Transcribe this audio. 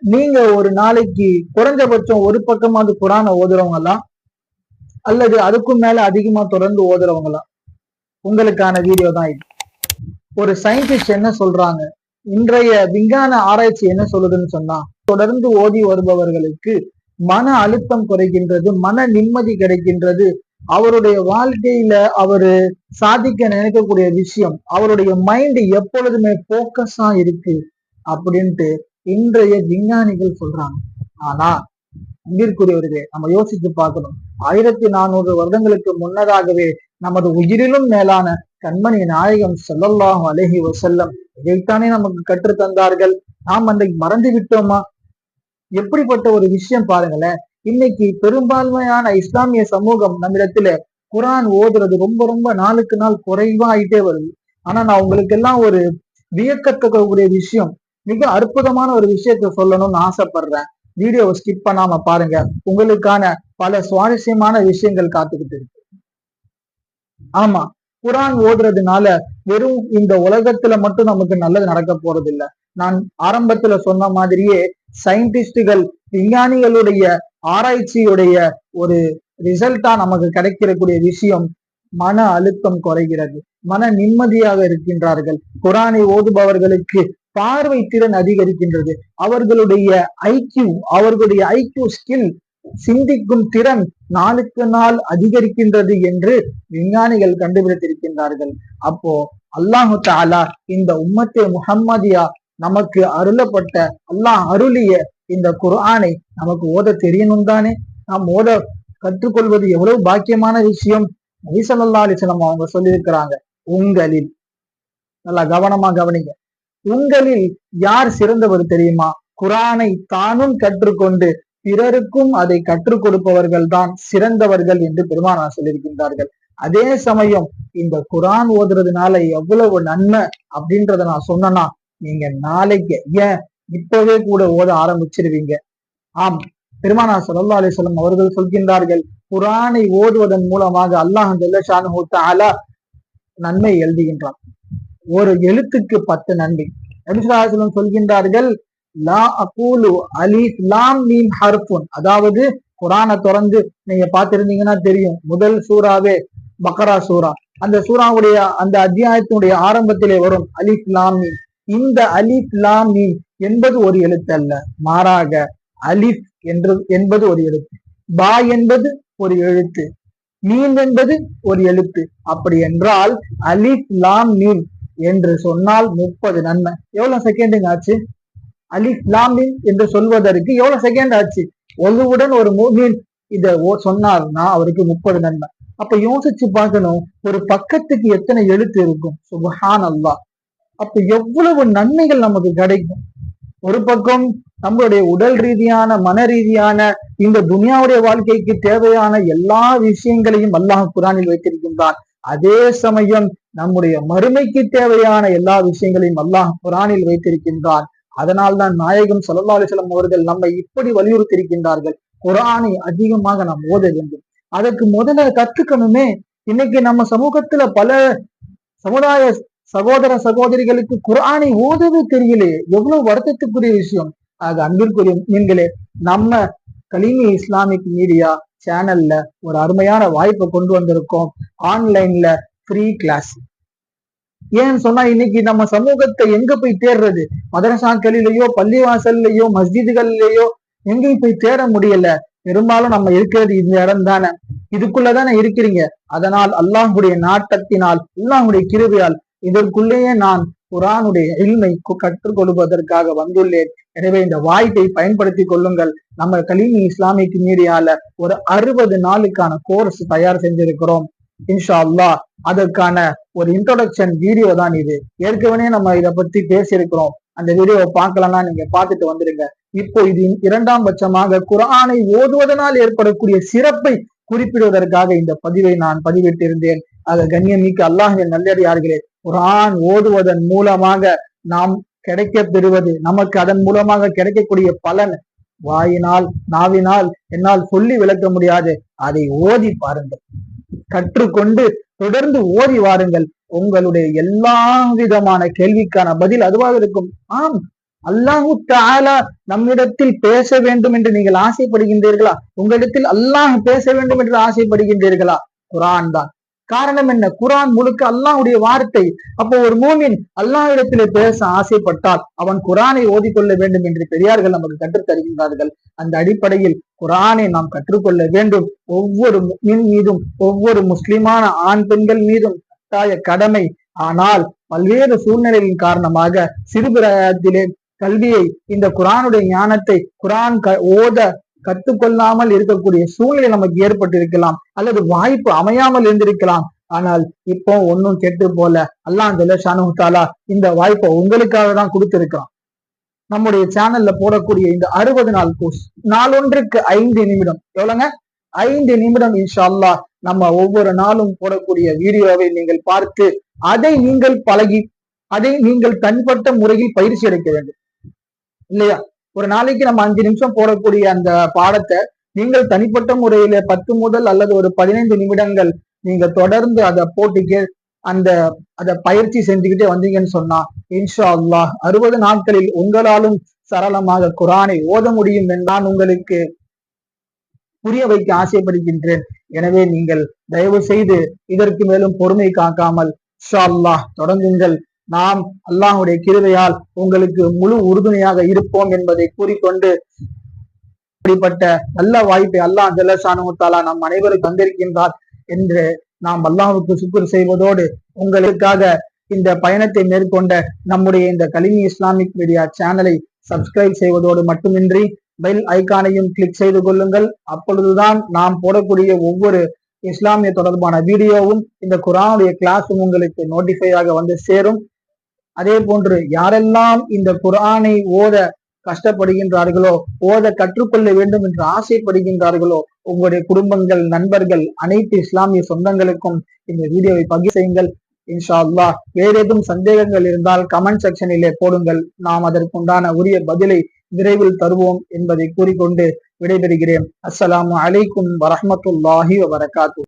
நீங்க ஒரு நாளைக்கு குறைஞ்சபட்சம் ஒரு பக்கமாவது குரான ஓதுறவங்களா? அல்லது அதுக்கும் மேல அதிகமா தொடர்ந்து ஓதுறவங்களா? உங்களுக்கான வீடியோ தான் இது. ஒரு சயின்டிஸ்ட் என்ன சொல்றாங்க? இன்றைய விஞ்ஞான ஆராய்ச்சி என்ன சொல்லுதுன்னு சொன்னா தொடர்ந்து ஓதி வருபவர்களுக்கு மன அழுத்தம் குறைகின்றது மன நிம்மதி கிடைக்கின்றது. அவருடைய வாழ்க்கையில அவரு சாதிக்க நினைக்கக்கூடிய விஷயம் அவருடைய மைண்ட் எப்பொழுதுமே போக்கஸா இருக்கு அப்படின்ட்டு இன்றைய விஞ்ஞானிகள் சொல்றாங்க. ஆனா அன்பிற்குரியவர்களே நம்ம யோசிச்சு பார்க்கணும். ஆயிரத்தி நானூறு வருடங்களுக்கு முன்னதாகவே நமது உயிரிலும் மேலான கண்மணி நாயகம் ஸல்லல்லாஹு அழகி செல்லம் இதைத்தானே நமக்கு கற்று தந்தார்கள் நாம் அந்த மறந்து விட்டோமா? எப்படிப்பட்ட ஒரு விஷயம் பாருங்களேன். இன்னைக்கு பெரும்பான்மையான இஸ்லாமிய சமூகம் நம்மிடத்துல குரான் ஓதுறது ரொம்ப ரொம்ப நாளுக்கு நாள் குறைவா ஆயிட்டே வருது. ஆனா நான் உங்களுக்கு எல்லாம் ஒரு வியக்கத்தக்கூடிய விஷயம். மிக அற்புதமான ஒரு விஷயத்த சொல்லணும்னு ஆசைப்படுறேன். வீடியோவை ஸ்கிப் பண்ணாம பாருங்க. உங்களுக்கான பல சுவாரஸ்யமான விஷயங்கள் காத்துக்கிட்டு இருக்கு. ஆமா குரான் ஓடுறதுனால வெறும் இந்த உலகத்துல மட்டும் நமக்கு நல்லது நடக்க போறது இல்ல நான் ஆரம்பத்துல சொன்ன மாதிரியே சயின்டிஸ்டுகள் விஞ்ஞானிகளுடைய ஆராய்ச்சியுடைய ஒரு ரிசல்ட்டா நமக்கு கிடைக்கிறக்கூடிய விஷயம் மன அழுத்தம் குறைகிறது. மன நிம்மதியாக இருக்கின்றார்கள். குரானை ஓதுபவர்களுக்கு பார்வை திறன் அதிகரிக்கின்றது. அவர்களுடைய ஐக்கியூ அவர்களுடைய ஐக்கியூ ஸ்கில் சிந்திக்கும் திறன் நாளுக்கு நாள் அதிகரிக்கின்றது என்று விஞ்ஞானிகள் கண்டுபிடித்திருக்கின்றார்கள். அப்போ அல்லாஹு தாலா இந்த உம்மத்தே முஹம்மதியா நமக்கு அருளப்பட்ட அல்லாஹ் அருளிய இந்த குர்ஆனை நமக்கு ஓத தெரியணும் தானே? நாம் ஓத கற்றுக்கொள்வது எவ்வளவு பாக்கியமான விஷயம்? நபிசல்லா அலிஸ்லாம் அவங்க சொல்லியிருக்கிறாங்க உங்களில். நல்லா கவனமா கவனிங்க. உங்களில் யார் சிறந்தவர் தெரியுமா? குரானை தானும் கற்றுக்கொண்டு பிறருக்கும் அதை கற்றுக் கொடுப்பவர்கள் தான் சிறந்தவர்கள் என்று பெருமானார் சொல்லியிருக்கின்றார்கள். அதே சமயம் இந்த குரான் ஓதுறதுனால எவ்வளவு நன்மை அப்படின்றத நான் சொன்னேன்னா நீங்க நாளைக்கு ஏன் இப்பவே கூட ஓத ஆரம்பிச்சிருவீங்க? ஆம் பெருமானா சல்லா அலிஸ்லம் அவர்கள் சொல்கின்றார்கள் குரானை ஓதுவதன் மூலமாக அல்லாஹ் ஜல்லஷானு நன்மை எழுதுகின்றான். ஒரு எழுத்துக்கு பத்து நன்மை நபிசுலாசலம் சொல்கின்றார்கள் லா அகூலு அலிஃப் லாம் மீம் ஹர்ஃபுன். அதாவது குரானை திறந்து நீங்க பார்த்திருந்தீங்கன்னா தெரியும் முதல் சூறாவே பக்கரா சூரா அந்த சூறாவுடைய அந்த அத்தியாயத்தினுடைய ஆரம்பத்திலே வரும் அலிஃப் லாம் மீம் இந்த அலிஃப் லாம் மீம் என்பது ஒரு எழுத்து அல்ல. மாறாக அலிஃப் என்று என்பது ஒரு எழுத்து. பா என்பது ஒரு எழுத்து. மீன் என்பது ஒரு எழுத்து. அப்படி என்றால் அலிஃப் லாம் மீன் என்று சொன்னால் முப்பது நன்மை. எவ்வளவு செகண்டுங்க ஆச்சு? அலிஃப் என்று சொல்வதற்கு எவ்வளவு செகண்ட் ஆச்சு? ஒழுவுடன் ஒரு மூமின் இத சொன்னார்னா அவருக்கு முப்பது நன்மை. அப்ப யோசிச்சு பார்க்கணும் ஒரு பக்கத்துக்கு எத்தனை எழுத்து இருக்கும்? சுபஹான் அல்லா அப்ப எவ்வளவு நன்மைகள் நமக்கு கிடைக்கும்? ஒரு பக்கம் நம்மளுடைய உடல் ரீதியான மன ரீதியான இந்த துனியாவுடைய வாழ்க்கைக்கு தேவையான எல்லா விஷயங்களையும் அல்லாஹ் குரானில் வைத்திருக்கின்றான். அதே சமயம் நம்முடைய மறுமைக்கு தேவையான எல்லா விஷயங்களையும் அல்லாஹ் குரானில் வைத்திருக்கின்றான். அதனால்தான் நாயகம் சல்லா அலிஸ்லாம் அவர்கள் நம்மை இப்படி வலியுறுத்தியிருக்கின்றார்கள். குரானை அதிகமாக நாம் ஓத வேண்டும். அதற்கு முதல்ல கத்துக்கணுமே இன்னைக்கு நம்ம சமூகத்துல பல சமுதாய சகோதர சகோதரிகளுக்கு குரானை ஓதவே தெரியலையே எவ்வளவு வருத்தத்துக்குரிய விஷயம். ஆக அன்பிற்குரிய மீன்களே நம்ம கலிமி இஸ்லாமிக் மீடியா சேனல்ல ஒரு அருமையான வாய்ப்பை கொண்டு வந்திருக்கோம். ஆன்லைன்ல ஃப்ரீ கிளாஸ். ஏன்னு சொன்னா இன்னைக்கு நம்ம சமூகத்தை எங்க போய் தேடுறது மதரசாக்களிலேயோ பள்ளிவாசல்லையோ மஸ்ஜிதுகள்லயோ எங்கேயும் போய் தேட முடியல. பெரும்பாலும் நம்ம இருக்கிறது இந்த இடம் தானே. இதுக்குள்ளதானே இருக்கிறீங்க. அதனால் அல்லாஹுடைய நாட்டத்தினால் அல்லாஹுடைய கிருவியால் இதற்குள்ளேயே நான் குரானுடைய எளிமை கற்றுக் கொள்வதற்காக வந்துள்ளேன். எனவே இந்த வாய்ப்பை பயன்படுத்தி கொள்ளுங்கள். நம்ம கலிமி இஸ்லாமிக் மீடியால ஒரு அறுபது நாளுக்கான கோர்ஸ் தயார் செஞ்சிருக்கிறோம். இன்ஷா அல்லா அதற்கான ஒரு இன்ட்ரோடக்ஷன் வீடியோ தான் இது. ஏற்கனவே நம்ம இதை பத்தி பேசியிருக்கிறோம். அந்த வீடியோவை பார்க்கலன்னா நீங்க பார்த்துட்டு வந்துடுங்க இப்போ இது இரண்டாம் பட்சமாக குரானை ஓதுவதனால் ஏற்படக்கூடிய சிறப்பை குறிப்பிடுவதற்காக இந்த பதிவை நான் பதிவிட்டிருந்தேன். அதை கண்ணியமிக்க அல்லாஹின் நல்லடியார்களே குரான் ஓதுவதன் மூலமாக நாம் கிடைக்க பெறுவது நமக்கு அதன் மூலமாக கிடைக்கக்கூடிய பலன் வாயினால் நாவினால் என்னால் சொல்லி விளக்க முடியாது. அதை ஓதி பாருங்கள். கற்றுக்கொண்டு தொடர்ந்து ஓதி வாருங்கள். உங்களுடைய எல்லா விதமான கேள்விக்கான பதில் அதுவாக இருக்கும். ஆம் அல்லாஹு தாலா நம்மிடத்தில் பேச வேண்டும் என்று நீங்கள் ஆசைப்படுகின்றீர்களா? உங்களிடத்தில் அல்லாஹ் பேச வேண்டும் என்று ஆசைப்படுகின்றீர்களா? குரான் தான். காரணம் என்ன? குரான் முழுக்க அல்லாஹ்வுடைய வார்த்தை. அப்போ ஒரு மூமின் அல்லாஹிடத்திலே பேச ஆசைப்பட்டால் அவன் குரானை ஓதிக்கொள்ள வேண்டும் என்று பெரியார்கள் நமக்கு கற்றுத் தருகின்றார்கள் அந்த அடிப்படையில் குரானை நாம் கற்றுக்கொள்ள வேண்டும். ஒவ்வொரு முஸ்லிம் மீதும் ஒவ்வொரு முஸ்லிமான ஆண் பெண்கள் மீதும் கட்டாய கடமை. ஆனால் பல்வேறு சூழ்நிலையின் காரணமாக சிறுபிராயத்திலே கல்வியை இந்த குரானுடைய ஞானத்தை குரான் க ஓத கற்றுக்கொள்ளாமல் இருக்கக்கூடிய சூழ்நிலை நமக்கு ஏற்பட்டிருக்கலாம். அல்லது வாய்ப்பு அமையாமல் இருந்திருக்கலாம். ஆனால் இப்போ ஒன்னும் கெட்டு போல. அல்லாஹ் ஜல்லஷானு தாலா இந்த வாய்ப்பை உங்களுக்காக தான் கொடுத்திருக்கான் நம்முடைய சேனல்ல போடக்கூடிய இந்த அறுபது நாள் கோர்ஸ் நாளொன்றுக்கு ஐந்து நிமிடம். எவ்வளவுங்க ஐந்து நிமிடம் இன்ஷால்லா நம்ம ஒவ்வொரு நாளும் போடக்கூடிய வீடியோவை நீங்கள் பார்த்து அதை நீங்கள் பழகி அதை நீங்கள் தனிப்பட்ட முறையில் பயிற்சி அளிக்க வேண்டும். இல்லையா? ஒரு நாளைக்கு நம்ம அஞ்சு நிமிஷம் போடக்கூடிய அந்த பாடத்தை நீங்கள் தனிப்பட்ட முறையில பத்து முதல் அல்லது ஒரு பதினைந்து நிமிடங்கள் நீங்க தொடர்ந்து அதை போட்டு அந்த அதை பயிற்சி செஞ்சுக்கிட்டே வந்தீங்கன்னு சொன்னா இன்ஷா அல்லாஹ் அறுபது நாட்களில் உங்களாலும் சரளமாக குரானை ஓத முடியும் என்றான் உங்களுக்கு புரிய வைக்க ஆசைப்படுகின்றேன். எனவே நீங்கள் தயவு செய்து இதற்கு மேலும் பொறுமை காக்காமல் இன்ஷா அல்லாஹ் தொடங்குங்கள். நாம் அல்லாஹுடைய கிருவையால் உங்களுக்கு முழு உறுதுணையாக இருப்போம் என்பதை கூறிக்கொண்டு இப்படிப்பட்ட நல்ல வாய்ப்பை அல்லாஹ் ஜல்லசானுத்தாலா நம் அனைவரும் தந்திருக்கின்றார் என்று நாம் அல்லாஹுக்கு சுக்குர் செய்வதோடு உங்களுக்காக இந்த பயணத்தை மேற்கொண்ட நம்முடைய இந்த கலிமி இஸ்லாமிக் மீடியா சேனலை சப்ஸ்கிரைப் செய்வதோடு மட்டுமின்றி பெல் ஐகானையும் கிளிக் செய்து கொள்ளுங்கள். அப்பொழுதுதான் நாம் போடக்கூடிய ஒவ்வொரு இஸ்லாமிய தொடர்பான வீடியோவும் இந்த குரானுடைய கிளாஸும் உங்களுக்கு நோட்டிஃபை ஆக வந்து சேரும். அதே போன்று யாரெல்லாம் இந்த குரானை ஓத கஷ்டப்படுகின்றார்களோ ஓத கற்றுக்கொள்ள வேண்டும் என்று ஆசைப்படுகின்றார்களோ உங்களுடைய குடும்பங்கள் நண்பர்கள் அனைத்து இஸ்லாமிய சொந்தங்களுக்கும் இந்த வீடியோவை பகிர் செய்யுங்கள் இன்ஷா அல்லாஹ் வேறேதும் சந்தேகங்கள் இருந்தால் கமெண்ட் செக்ஷனிலே போடுங்கள். நாம் அதற்குண்டான உரிய பதிலை விரைவில் தருவோம் என்பதை கூறிக்கொண்டு விடைபெறுகிறேன். அஸ்ஸலாமு அலைக்கும் வரமத்துல்லாஹி வரகாத்து